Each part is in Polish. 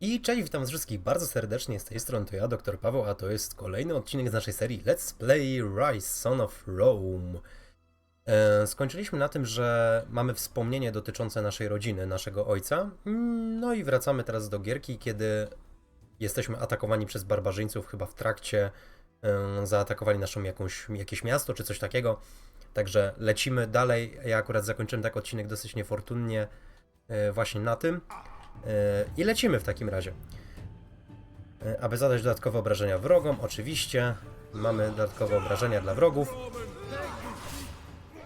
I cześć, witam wszystkich bardzo serdecznie, z tej strony to ja, dr Paweł, a to jest kolejny odcinek z naszej serii Let's Play Rise, Son of Rome. E, skończyliśmy na tym, że mamy wspomnienie dotyczące naszej rodziny, naszego ojca, Mm, no i wracamy teraz do gierki, kiedy jesteśmy atakowani przez barbarzyńców, chyba w trakcie e, zaatakowali naszą jakąś, jakieś miasto czy coś takiego, także lecimy dalej, ja akurat zakończyłem tak odcinek dosyć niefortunnie e, właśnie na tym. E, I lecimy w takim razie. E, Aby zadać dodatkowe obrażenia wrogom, oczywiście mamy dodatkowe obrażenia dla wrogów.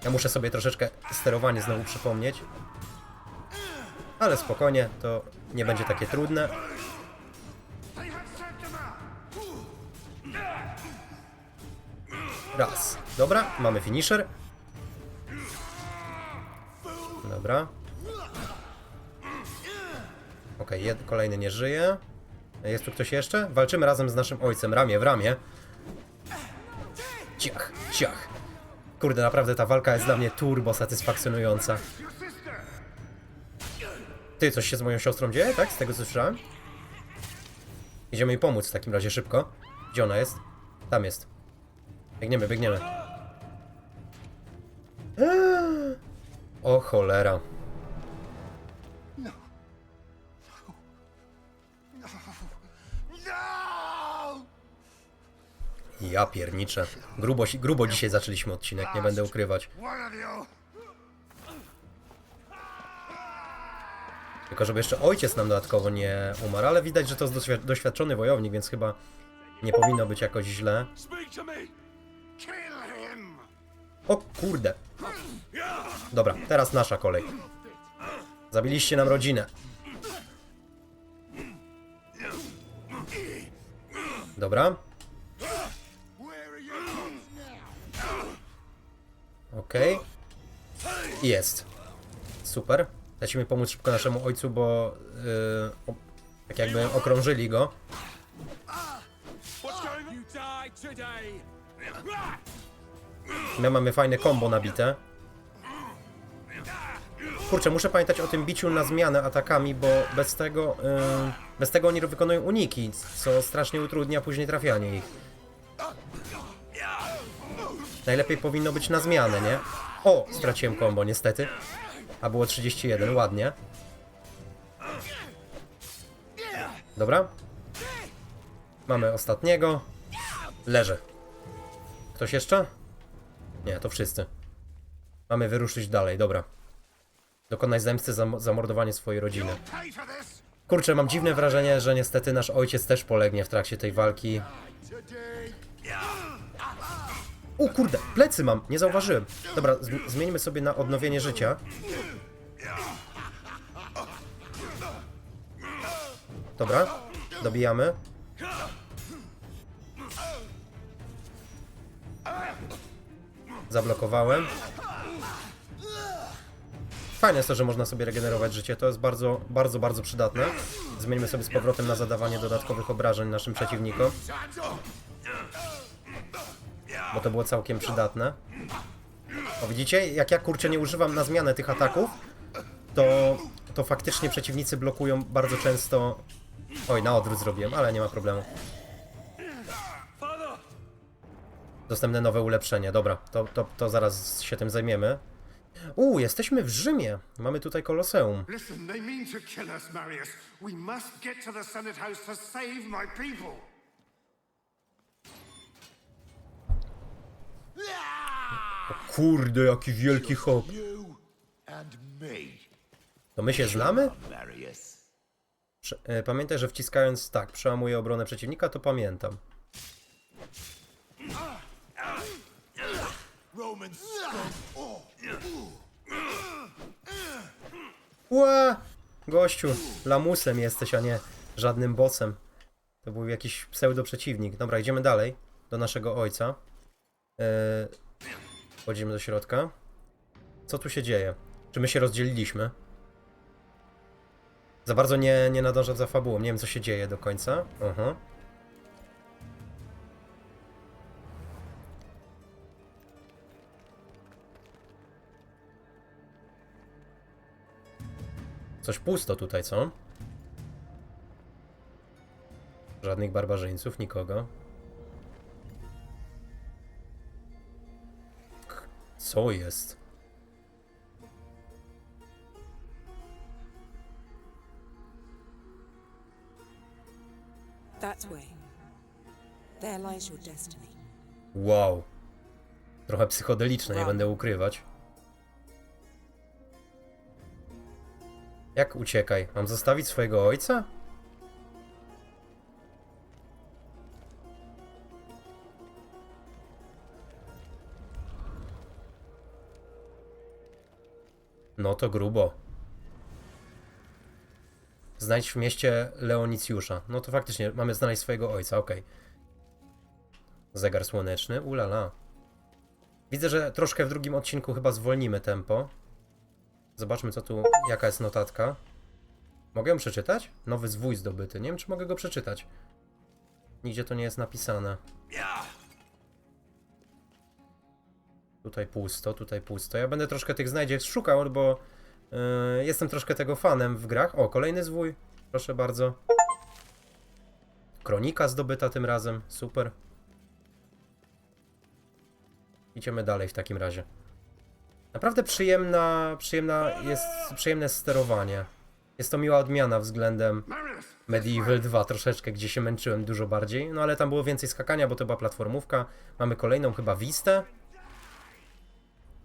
Ja muszę sobie troszeczkę sterowanie znowu przypomnieć. Ale spokojnie, to nie będzie takie trudne. Raz. Dobra, mamy finisher. Dobra. Okej, jed- kolejny nie żyje. Jest tu ktoś jeszcze? Walczymy razem z naszym ojcem, ramię w ramię. Ciach, ciach. Kurde, naprawdę ta walka jest dla mnie turbo satysfakcjonująca. Ty, coś się z moją siostrą dzieje, tak? Z tego co słyszałem? Idziemy jej pomóc w takim razie szybko. Gdzie ona jest? Tam jest. Biegniemy, biegniemy. O cholera. Ja pierniczę. Grubo, grubo dzisiaj zaczęliśmy odcinek, nie będę ukrywać. Tylko żeby jeszcze ojciec nam dodatkowo nie umarł, ale widać, że to jest doświ- doświadczony wojownik, więc chyba nie powinno być jakoś źle. O kurde. Dobra, teraz nasza kolej. Zabiliście nam rodzinę. Dobra, okej. Jest. Super. Lecimy pomóc szybko naszemu ojcu, bo yy, tak jakby okrążyli go. My mamy fajne combo nabite. Kurczę, muszę pamiętać o tym biciu na zmianę atakami, bo bez tego, yy, bez tego oni wykonują uniki, co strasznie utrudnia później trafianie ich. Najlepiej powinno być na zmianę, nie? O, straciłem combo niestety. A było 31, ładnie. Dobra. Mamy ostatniego. Leży. Ktoś jeszcze? Nie, to wszyscy. Mamy wyruszyć dalej, dobra. Dokonać zemsty za zamordowanie swojej rodziny. Kurczę, mam dziwne wrażenie, że niestety nasz ojciec też polegnie w trakcie tej walki. U kurde, plecy mam, nie zauważyłem. Dobra, zm- zmieńmy sobie na odnowienie życia. Dobra, dobijamy. Zablokowałem. Fajne jest to, że można sobie regenerować życie. To jest bardzo, bardzo, bardzo przydatne. Zmieńmy sobie z powrotem na zadawanie dodatkowych obrażeń naszym przeciwnikom. Bo to było całkiem przydatne. O widzicie, jak ja kurczę nie używam na zmianę tych ataków, to, to faktycznie przeciwnicy blokują bardzo często... Oj, na odwrót zrobiłem, ale nie ma problemu. Dostępne nowe ulepszenie. Dobra, to, to, to zaraz się tym zajmiemy. U, jesteśmy w Rzymie. Mamy tutaj koloseum. Listen, they mean to kill us, Marius. We must get to the Senate House to save my people. Kurde, jaki wielki hop. To my się znamy? Prze- e, Pamiętaj, że wciskając tak, przełamuję obronę przeciwnika, to pamiętam. Ła! Gościu, lamusem jesteś, a nie żadnym bossem. To był jakiś pseudo-przeciwnik. Dobra, idziemy dalej. Do naszego ojca. Yy, wchodzimy do środka. Co tu się dzieje? Czy my się rozdzieliliśmy? Za bardzo nie, nie nadążam za fabułą. Nie wiem, co się dzieje do końca. Aha. Coś pusto tutaj, co? Żadnych barbarzyńców, nikogo. Co jest? That way. There lies your destiny. Wow. Trochę psychodeliczne, nie będę ukrywać. Jak uciekaj? Mam zostawić swojego ojca? No to grubo. Znajdź w mieście Leonicjusza. No to faktycznie mamy znaleźć swojego ojca, okej. Zegar słoneczny, ulala. Widzę, że troszkę w drugim odcinku chyba zwolnimy tempo. Zobaczmy, co tu, jaka jest notatka. Mogę ją przeczytać? Nowy zwój zdobyty. Nie wiem, czy mogę go przeczytać. Nigdzie to nie jest napisane. Tutaj pusto, tutaj pusto. Ja będę troszkę tych znajdziek szukał, bo yy, jestem troszkę tego fanem w grach. O, kolejny zwój. Proszę bardzo. Kronika zdobyta tym razem. Super. Idziemy dalej w takim razie. Naprawdę przyjemna, przyjemna jest przyjemne sterowanie. Jest to miła odmiana względem! Medieval 2 troszeczkę, gdzie się męczyłem dużo bardziej. No ale tam było więcej skakania, bo to była platformówka. Mamy kolejną chyba Wistę.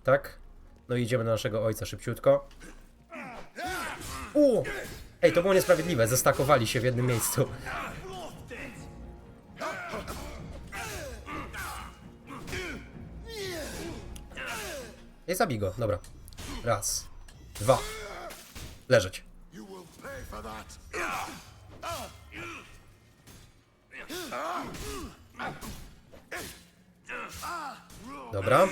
Tak? No idziemy do naszego ojca szybciutko. U! Ej, to było niesprawiedliwe. Zestakowali się w jednym miejscu. I zabij go, dobra. Raz. Dwa. Leżeć. Dobra.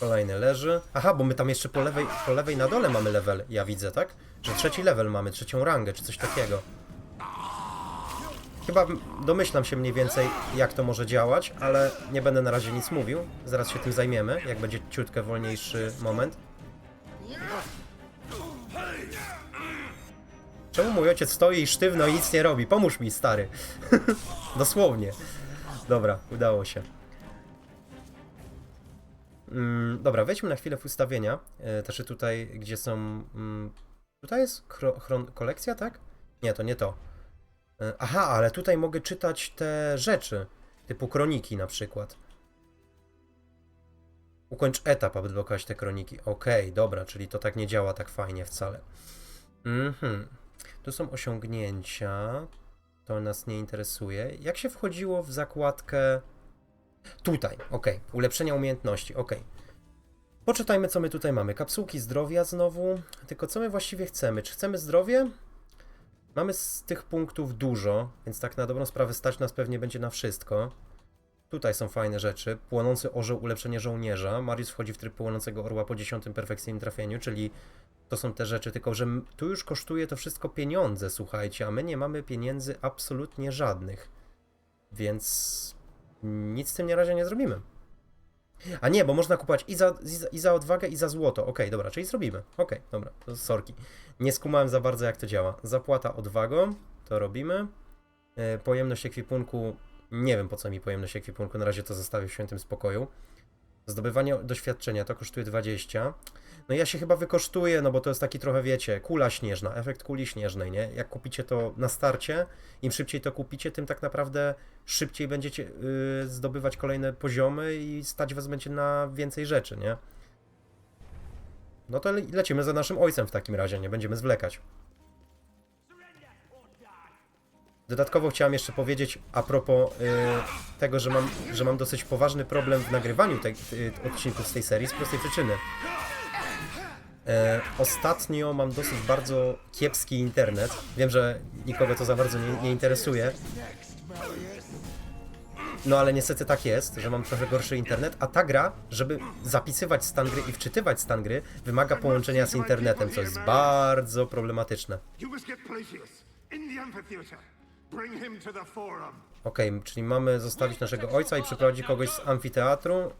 Kolejny leży. Aha, bo my tam jeszcze po lewej, po lewej na dole mamy level, ja widzę, tak? Że trzeci level mamy, trzecią rangę, czy coś takiego. Chyba domyślam się mniej więcej, jak to może działać, ale nie będę na razie nic mówił. Zaraz się tym zajmiemy, jak będzie ciutkę wolniejszy moment. Czemu mój ojciec stoi i sztywno i nic nie robi? Pomóż mi, stary. Dosłownie. Dobra, udało się. Mm, dobra, wejdźmy na chwilę w ustawienia. E, Znaczy tutaj, gdzie są... Mm, tutaj jest chro, chron, kolekcja, tak? Nie, to nie to. E, Aha, ale tutaj mogę czytać te rzeczy, typu kroniki na przykład. Ukończ etap, aby odblokować te kroniki. Okej, dobra, czyli to tak nie działa tak fajnie wcale. Mhm. Tu są osiągnięcia. To nas nie interesuje. Jak się wchodziło w zakładkę... Tutaj, ok. Ulepszenia umiejętności, ok. Poczytajmy, co my tutaj mamy. Kapsułki zdrowia znowu. Tylko co my właściwie chcemy? Czy chcemy zdrowie? Mamy z tych punktów dużo, więc tak na dobrą sprawę stać nas pewnie będzie na wszystko. Tutaj są fajne rzeczy. Płonący orzeł, ulepszenie żołnierza. Mariusz wchodzi w tryb płonącego orła po 10 perfekcyjnym trafieniu, czyli to są te rzeczy, tylko że tu już kosztuje to wszystko pieniądze, słuchajcie, a my nie mamy pieniędzy absolutnie żadnych. Więc nic z tym na razie nie zrobimy. A nie, bo można kupować i za, i za, i za odwagę, i za złoto. Okej, dobra, czyli zrobimy. Okej, dobra, to sorki. Nie skumałem za bardzo, jak to działa. Zapłata odwagą, to robimy. E, Pojemność ekwipunku, nie wiem po co mi pojemność ekwipunku, na razie to zostawię w świętym spokoju. Zdobywanie doświadczenia to kosztuje 20. No ja się chyba wykosztuję, no bo to jest taki trochę, wiecie, kula śnieżna, efekt kuli śnieżnej, nie? Jak kupicie to na starcie, im szybciej to kupicie, tym tak naprawdę szybciej będziecie yy, zdobywać kolejne poziomy i stać was będzie na więcej rzeczy, nie? No to le lecimy za naszym ojcem w takim razie, nie będziemy zwlekać. Dodatkowo chciałem jeszcze powiedzieć a propos y, tego, że mam, że mam dosyć poważny problem w nagrywaniu tej, y, odcinków z tej serii z prostej przyczyny. E, ostatnio mam dosyć bardzo kiepski internet. Wiem, że nikogo to za bardzo nie, nie interesuje. No ale niestety tak jest, że mam trochę gorszy internet, a ta gra, żeby zapisywać stan gry i wczytywać stan gry, wymaga połączenia z internetem, co jest bardzo problematyczne. You must get amphitheater. Bring him to the forum. Okej, czyli mamy zostawić naszego ojca i przyprowadzić kogoś z amfiteatru,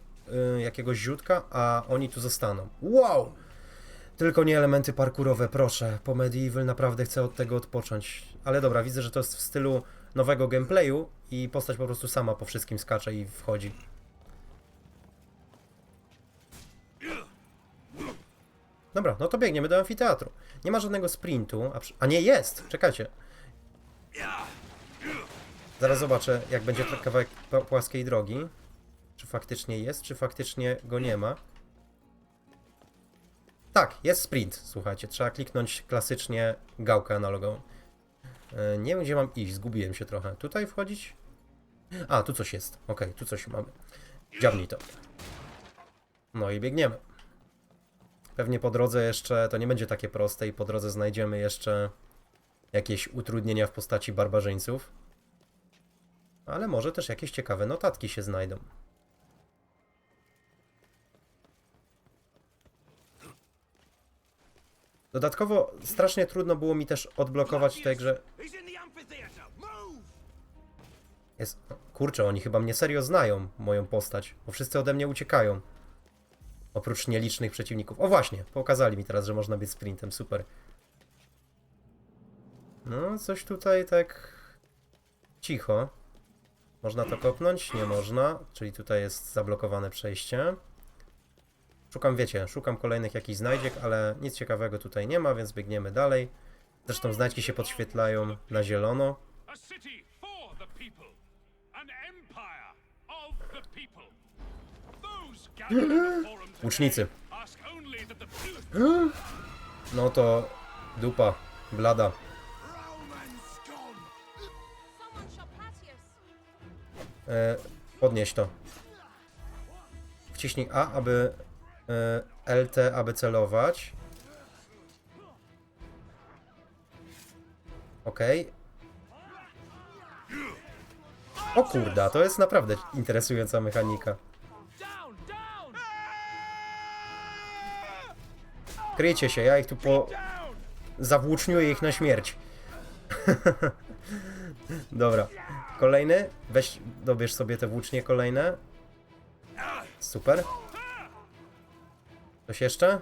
y, jakiegoś ziutka, a oni tu zostaną. Wow! Tylko nie elementy parkurowe, proszę. Po Medieval naprawdę chcę od tego odpocząć. Ale dobra, widzę, że to jest w stylu nowego gameplayu i postać po prostu sama po wszystkim skacze i wchodzi. Dobra, no to biegniemy do amfiteatru. Nie ma żadnego sprintu, a, przy... a nie jest! Czekajcie. Zaraz zobaczę, jak będzie kawałek płaskiej drogi. Czy faktycznie jest, czy faktycznie go nie ma. Tak, jest sprint, słuchajcie. Trzeba kliknąć klasycznie gałkę analogową. E, Nie wiem, gdzie mam iść, zgubiłem się trochę. Tutaj wchodzić? A, tu coś jest. Okej, tu coś mamy. Dziabnij to. No i biegniemy. Pewnie po drodze jeszcze to nie będzie takie proste i po drodze znajdziemy jeszcze jakieś utrudnienia w postaci barbarzyńców. Ale może też jakieś ciekawe notatki się znajdą. Dodatkowo strasznie trudno było mi też odblokować tej grze. Jest... Kurczę, oni chyba mnie serio znają, moją postać, bo wszyscy ode mnie uciekają. Oprócz nielicznych przeciwników. O właśnie, pokazali mi teraz, że można być sprintem, super. No, coś tutaj tak... Cicho. Można to kopnąć? Nie można, czyli tutaj jest zablokowane przejście. Szukam, wiecie, szukam kolejnych jakichś znajdziek, ale nic ciekawego tutaj nie ma, więc biegniemy dalej. Zresztą znajdźki się podświetlają na zielono. A city for the people. E, podnieś to. Wciśnij A, aby e, LT, aby celować. Ok. O kurda, to jest naprawdę interesująca mechanika. Kryjcie się, ja ich tu po... zawłóczniuję ich na śmierć. Dobra. Kolejny. Weź, dobierz sobie te włócznie kolejne. Super. Coś jeszcze?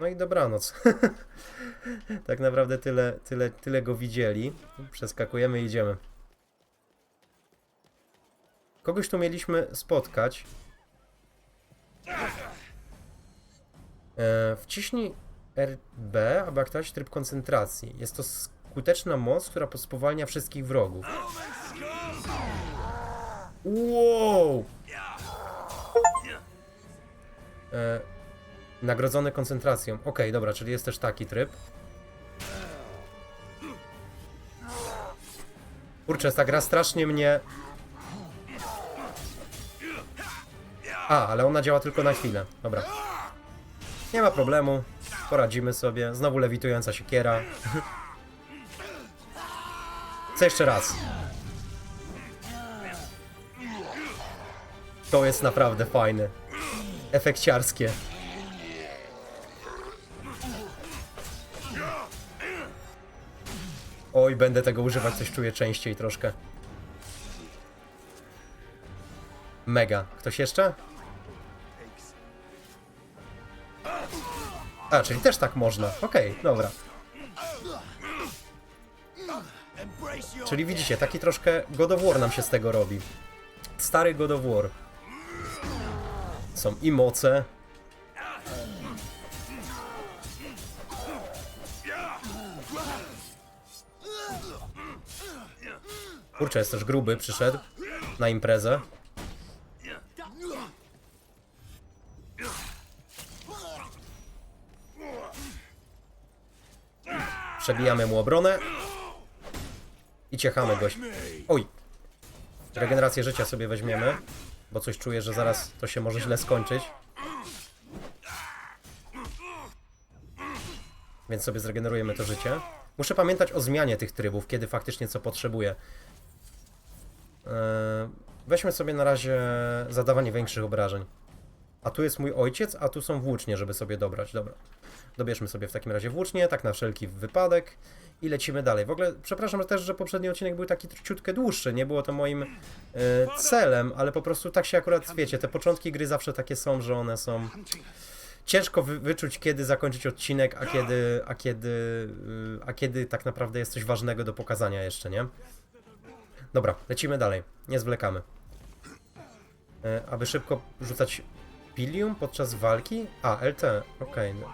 No i dobranoc. tak naprawdę tyle, tyle, tyle go widzieli. Przeskakujemy i idziemy. Kogoś tu mieliśmy spotkać. E, wciśnij RB, aby aktywować tryb koncentracji. Jest to skuteczna moc, która spowalnia wszystkich wrogów. Wow! E, nagrodzony koncentracją. Okej, dobra, czyli jest też taki tryb. Kurczę, ta gra strasznie mnie... A, ale ona działa tylko na chwilę. Dobra. Nie ma problemu. Poradzimy sobie. Znowu lewitująca siekiera. Co jeszcze raz? To jest naprawdę fajne. Efekciarskie. Oj, będę tego używać, coś czuję częściej troszkę. Mega. Ktoś jeszcze? A, czyli też tak można. Okej, dobra. Embrace your Czyli widzicie, taki troszkę God of War nam się z tego robi. Stary God of War. Są i moce. Kurczę, jest też gruby, przyszedł na imprezę. Przebijamy mu obronę. I ciechamy goś. Oj! Regenerację życia sobie weźmiemy, bo coś czuję, że zaraz to się może źle skończyć. Więc sobie zregenerujemy to życie. Muszę pamiętać o zmianie tych trybów, kiedy faktycznie co potrzebuję. Eee, Weźmy sobie na razie zadawanie większych obrażeń. A tu jest mój ojciec, a tu są włócznie, żeby sobie dobrać. Dobra. Dobierzmy sobie w takim razie włócznie, tak na wszelki wypadek i lecimy dalej. W ogóle przepraszam też, że poprzedni odcinek był taki ciutkę dłuższy. Nie było to moim e, celem, ale po prostu tak się akurat, wiecie, te początki gry zawsze takie są, że one są... Ciężko wy, wyczuć, kiedy zakończyć odcinek, a kiedy, a kiedy, y, a kiedy tak naprawdę jest coś ważnego do pokazania jeszcze, nie? Dobra, lecimy dalej. Nie zwlekamy. E, aby szybko rzucać pilium podczas walki? A, LT, okej. no.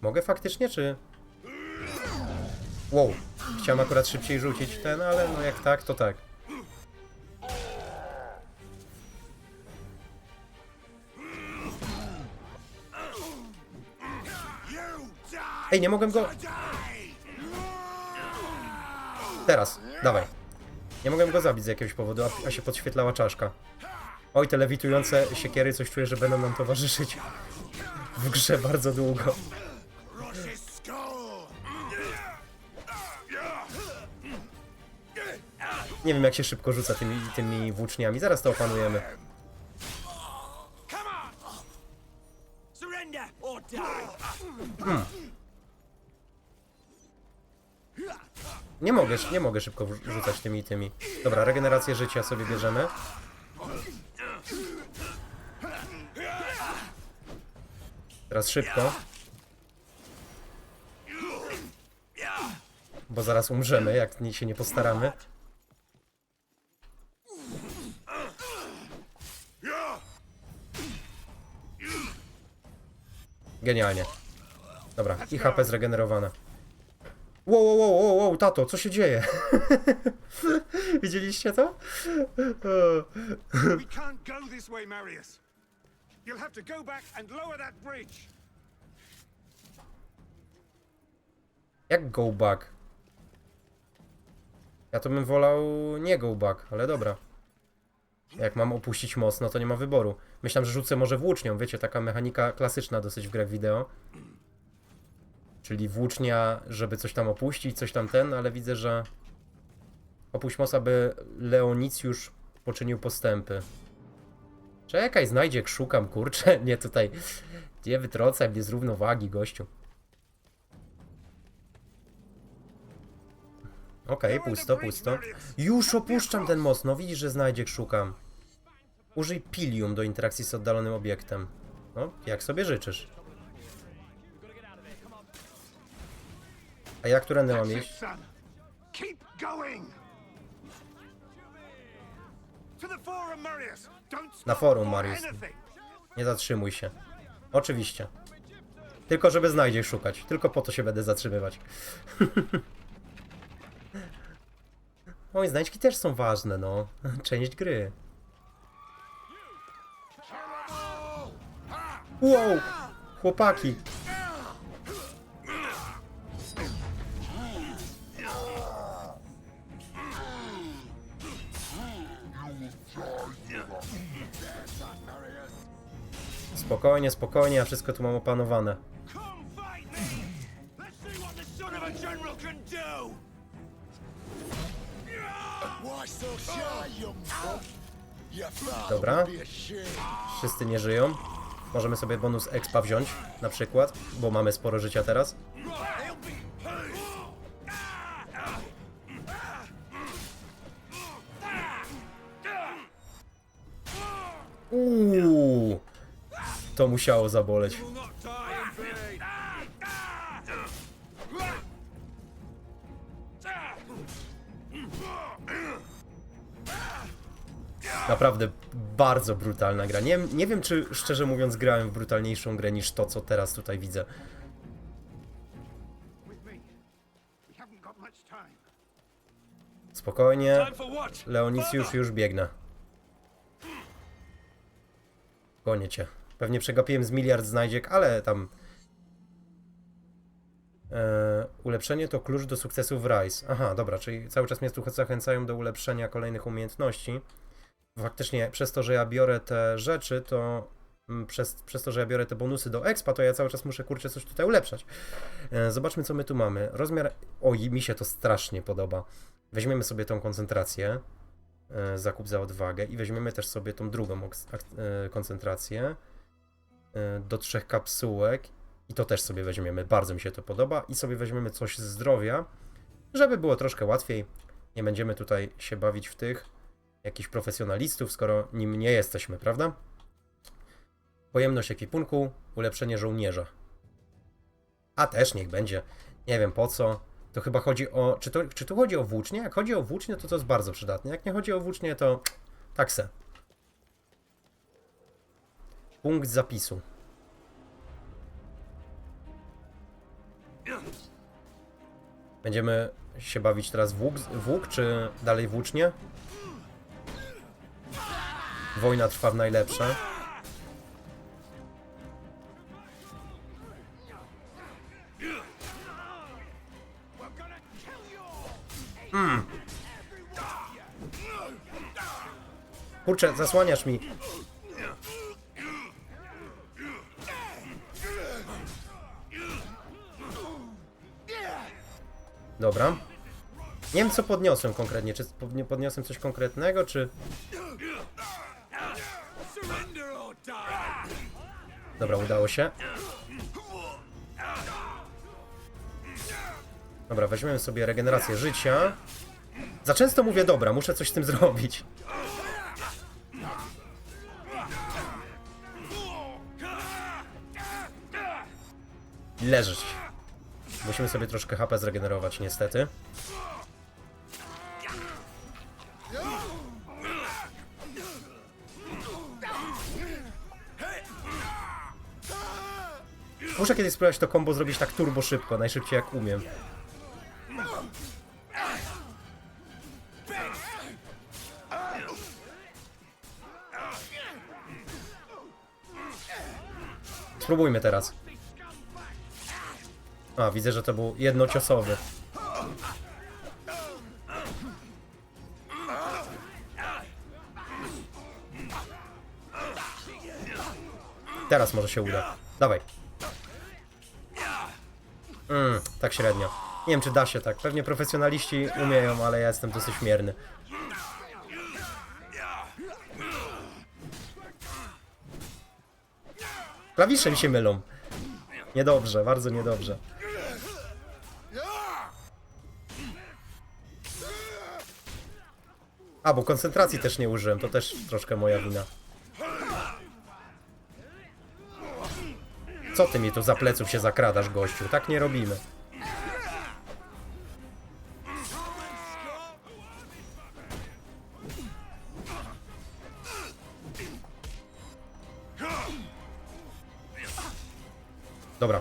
Mogę faktycznie, czy... Wow, chciałem akurat szybciej rzucić ten, ale no jak tak, to tak. Ej, nie mogłem go... Teraz, dawaj. Nie mogłem go zabić z jakiegoś powodu, a, a się podświetlała czaszka. Oj, te lewitujące siekiery, coś czuję, że będą nam towarzyszyć w grze bardzo długo. Nie wiem, jak się szybko rzuca tymi, tymi włóczniami. Zaraz to opanujemy. Come Nie mogę, nie mogę szybko rzucać tymi tymi. Dobra, regenerację życia sobie bierzemy. Teraz szybko. Bo zaraz umrzemy, jak się nie postaramy. Genialnie. Dobra, i HP zregenerowane. Wow, wow, wow, wow, wow, tato, co się dzieje? Widzieliście to? We can't go this way, Marius. You'll have to go back and lower that bridge. Jak go back? Ja to bym wolał nie go back, ale dobra. Jak mam opuścić most, no to nie ma wyboru. Myślałem, że rzucę może włócznią, wiecie, taka mechanika klasyczna dosyć w grę wideo. Czyli włócznia, żeby coś tam opuścić, coś tam ten, ale widzę, że opuść most, aby Leonicjusz poczynił postępy. Czekaj, znajdzie, szukam, kurczę, nie tutaj, nie wytrącaj mnie z równowagi, gościu. Okej, pusto, pusto. Już opuszczam ten most, no widzisz, że znajdzie, szukam. Użyj pilium do interakcji z oddalonym obiektem. No, jak sobie życzysz. A ja którędy mam iść? Keep going. Na forum, for Marius. Nie zatrzymuj się. Oczywiście. Tylko żeby znajdzie szukać. Tylko po to się będę zatrzymywać. Oj, znajdźki też są ważne, no. Część gry. Wow! Chłopaki! Spokojnie, spokojnie, ja wszystko tu mam opanowane. Dobra. Wszyscy nie żyją. Możemy sobie bonus expa wziąć, na przykład, bo mamy sporo życia teraz. Uuu, to musiało zaboleć. Naprawdę bardzo brutalna gra. Nie, nie wiem, czy szczerze mówiąc grałem w brutalniejszą grę niż to, co teraz tutaj widzę. Spokojnie? Leonicjusz już biegnę. Gonię cię. Pewnie przegapiłem z miliard znajdziek, ale tam... E, ulepszenie to klucz do sukcesu w Rise. Aha, dobra, czyli cały czas mnie tu zachęcają do ulepszenia kolejnych umiejętności. Faktycznie przez to, że ja biorę te rzeczy, to mm, przez, przez to, że ja biorę te bonusy do expa, to ja cały czas muszę, kurczę, coś tutaj ulepszać. E, zobaczmy, co my tu mamy. Rozmiar... Oj, mi się to strasznie podoba. Weźmiemy sobie tą koncentrację. e, zakup za odwagę i weźmiemy też sobie tą drugą e, koncentrację do trzech kapsułek i to też sobie weźmiemy, bardzo mi się to podoba i sobie weźmiemy coś z zdrowia, żeby było troszkę łatwiej. Nie będziemy tutaj się bawić w tych jakichś profesjonalistów, skoro nim nie jesteśmy, prawda? Pojemność ekwipunku, ulepszenie żołnierza. A też niech będzie. Nie wiem po co. To chyba chodzi o. Czy, to, czy tu chodzi o włócznie? Jak chodzi o włócznie, to to jest bardzo przydatne. Jak nie chodzi o włócznie, to tak se. Punkt zapisu. Będziemy się bawić teraz w łuk, w łuk czy dalej włócznie? Wojna trwa w najlepsze. Kurczę, zasłaniasz mi. Dobra. Nie wiem, co podniosłem konkretnie. Czy podniosłem coś konkretnego, czy... Dobra, udało się. Dobra, weźmiemy sobie regenerację życia. Za często mówię, dobra, muszę coś z tym zrobić. Leżeć. Musimy sobie troszkę HP zregenerować, niestety. Muszę kiedyś spróbować to combo zrobić tak turbo szybko, najszybciej jak umiem. Spróbujmy teraz. A, widzę, że to był jednociosowy. Teraz może się uda. Dawaj. Mm, tak średnio. Nie wiem, czy da się tak. Pewnie profesjonaliści umieją, ale ja jestem dosyć mierny. Klawisze mi się mylą. Niedobrze, bardzo niedobrze. A, bo koncentracji też nie użyłem, to też troszkę moja wina. Co ty mi tu za pleców się zakradasz, gościu? Tak nie robimy. Dobra.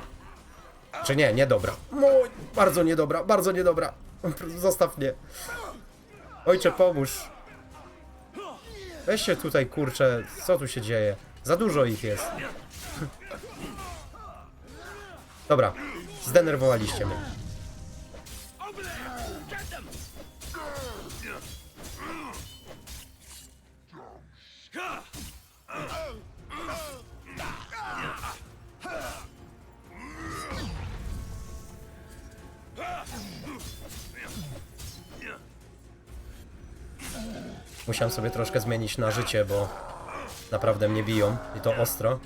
Czy nie, nie dobra. Mój, bardzo niedobra, bardzo niedobra. Zostaw mnie. Ojcze, pomóż. Weź się tutaj, kurczę, co tu się dzieje? Za dużo ich jest. Dobra, zdenerwowaliście mnie. Musiałem sobie troszkę zmienić na życie, bo naprawdę mnie biją i to ostro.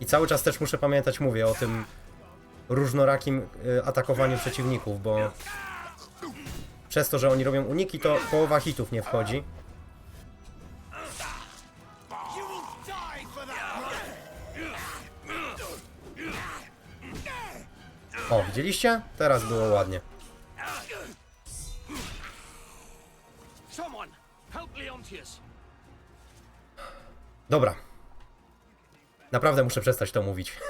I cały czas też muszę pamiętać, mówię o tym różnorakim y, atakowaniu przeciwników, bo przez to, że oni robią uniki, to połowa hitów nie wchodzi. O, widzieliście? Teraz było ładnie. Dobra. Naprawdę muszę przestać to mówić.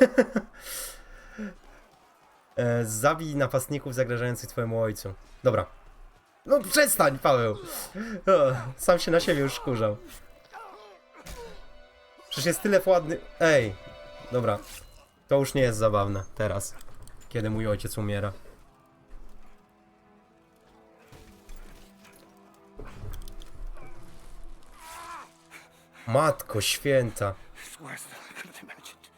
E, Zabij napastników zagrażających twojemu ojcu. Dobra. No przestań, Paweł. O, sam się na siebie już wkurzał. Przecież jest tyle ładny... Ej. Dobra. To już nie jest zabawne teraz. Kiedy mój ojciec umiera. Matko święta. It's worse than I could have imagined.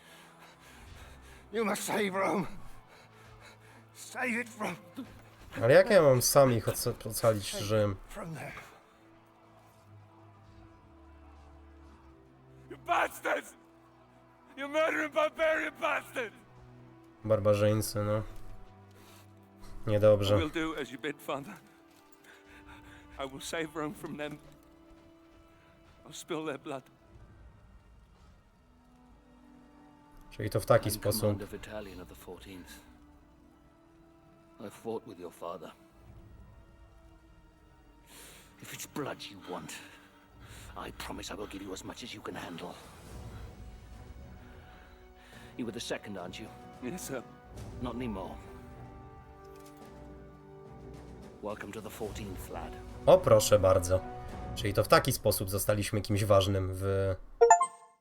You must save Rome. Save it from Ale jak ja mam sam ich oca- ocalić Rzym? From there. You bastards! You murdering barbarian bastards! Barbarzyńcy, no. Niedobrze. We'll do as you bid, Father. I will save Rome from them. I'll spill their blood. Czyli to w taki I'm sposób. Commander Battalion of the 14th. I fought with your father. If it's blood you want, I promise I will give you as much as you can handle. You were the second, aren't you? Yes, sir. Not anymore. Welcome to the 14th, lad. O, proszę bardzo. Czyli to w taki sposób zostaliśmy kimś ważnym w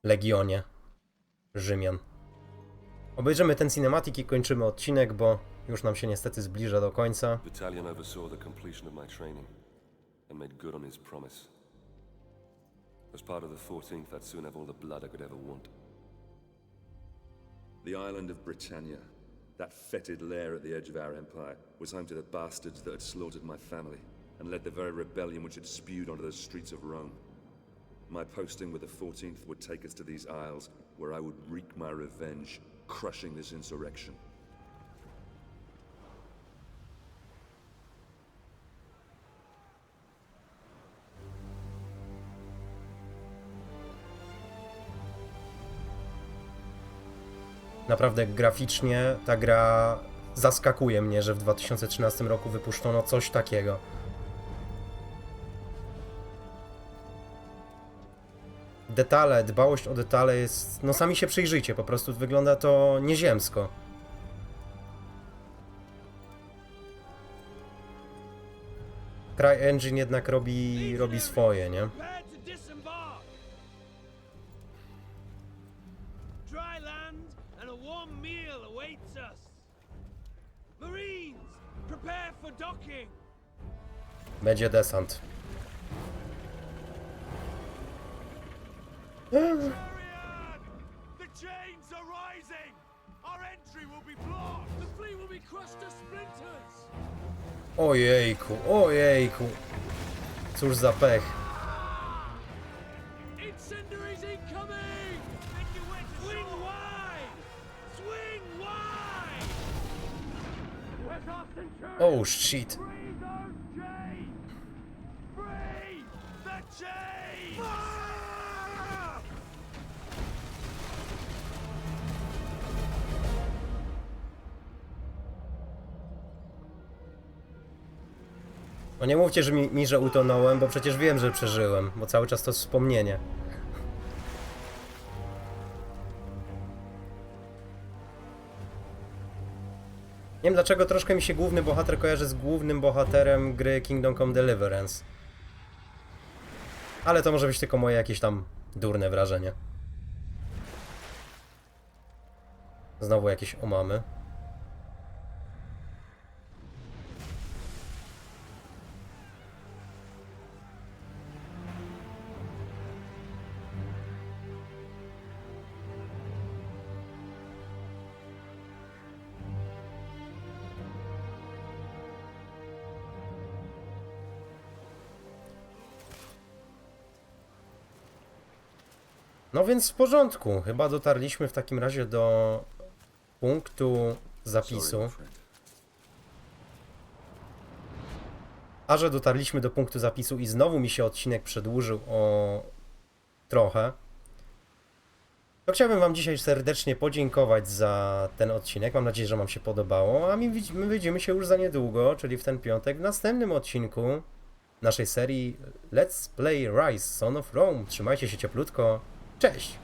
Legionie Rzymian. Obejrzymy ten cinematic i kończymy odcinek, bo już nam się niestety zbliża do końca. Battalion oversaw the completion of my training and made good on his promise. As part of the 14th, I'd soon have all the blood I could ever want. The island of Britannia, that fetid lair at the edge of our empire, was home to the bastards that had slaughtered my family and led the very rebellion which had spewed onto the streets of Rome. My posting with the 14th would take us to these isles, where I would wreak my revenge, crushing this insurrection. Naprawdę graficznie ta gra zaskakuje mnie, że w 2013 roku wypuszczono coś takiego. Detale, dbałość o detale jest. No sami się przyjrzyjcie, po prostu wygląda to nieziemsko. CryEngine jednak robi, robi swoje, nie? Prepare to The chains are rising! Our entry will be blocked! The fleet will be crushed to splinters! Ojejku, ojejku. Cóż za pech. Incendiaries incoming! Swing wide! Swing wide! Where's our centurion? Oh shit. Free those chains! Free the chains! No nie mówcie, że mi, mi, że utonąłem, bo przecież wiem, że przeżyłem, bo cały czas to wspomnienie. Nie wiem dlaczego troszkę mi się główny bohater kojarzy z głównym bohaterem gry Kingdom Come Deliverance. Ale to może być tylko moje jakieś tam durne wrażenie. Znowu jakieś omamy. No więc w porządku. Chyba dotarliśmy w takim razie do punktu zapisu. A że dotarliśmy do punktu zapisu i znowu mi się odcinek przedłużył o trochę, to chciałbym Wam dzisiaj serdecznie podziękować za ten odcinek. Mam nadzieję, że Wam się podobało. A my, my widzimy się już za niedługo, czyli w ten piątek, w następnym odcinku naszej serii Let's Play Rise Son of Rome. Trzymajcie się cieplutko. Cześć!